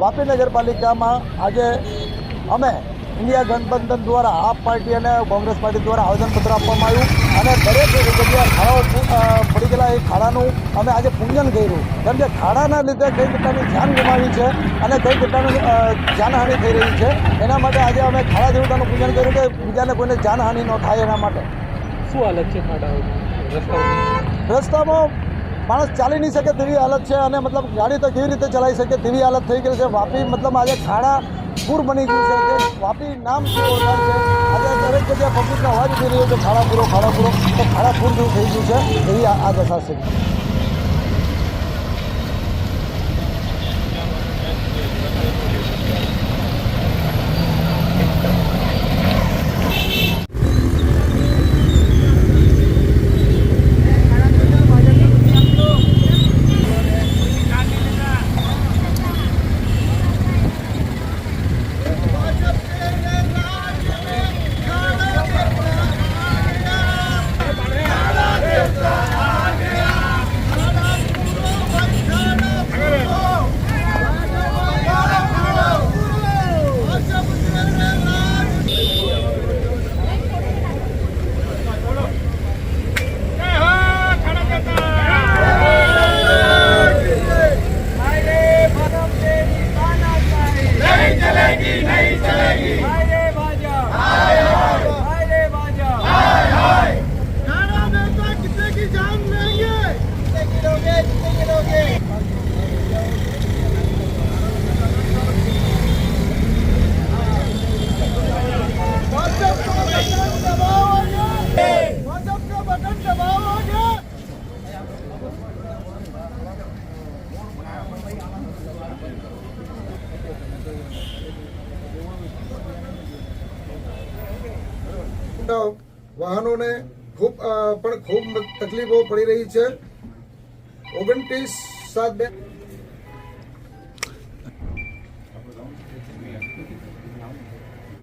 વાપી નગરપાલિકામાં આજે અમે ઇન્ડિયા ગઠબંધન દ્વારા આપ પાર્ટી અને કોંગ્રેસ પાર્ટી દ્વારા આવેદનપત્ર આપવામાં આવ્યું અને દરેક જગ્યાએ ખાડાઓ પડી ગયેલા એ ખાડાનું અમે આજે પૂજન કર્યું. કેમ કે ખાડાના લીધે કઈ પ્રકારની જાન ગુમાવી છે અને કઈ પ્રકારની જાનહાનિ થઈ રહી છે. એના માટે આજે અમે ખાડા દેવતાનું પૂજન કર્યું કે બીજાને કોઈને જાનહાનિ ન થાય એના માટે. શું હાલત છે ખાડાઓની રસ્તામાં માણસ ચાલી નહીં શકે તેવી હાલત છે અને મતલબ ગાડી તો કેવી રીતે ચલાવી શકે તેવી હાલત થઈ ગઈ છે. વાપી મતલબ આજે ખાડા પૂર બની ગયું છે કે વાપી નામ છે? આજે દરેક જગ્યાએ પબ્લિકનો અવાજ ઉઠી રહ્યો છે. ખાડા પૂરો ખાડા પૂરો. તો ખાડા પૂર જેવું થઈ ગયું છે. એવી આ દશા છે. વાહનોને ખૂબ પણ ખૂબ તકલીફો પડી રહી છે. ઓગણત્રીસ સાત બે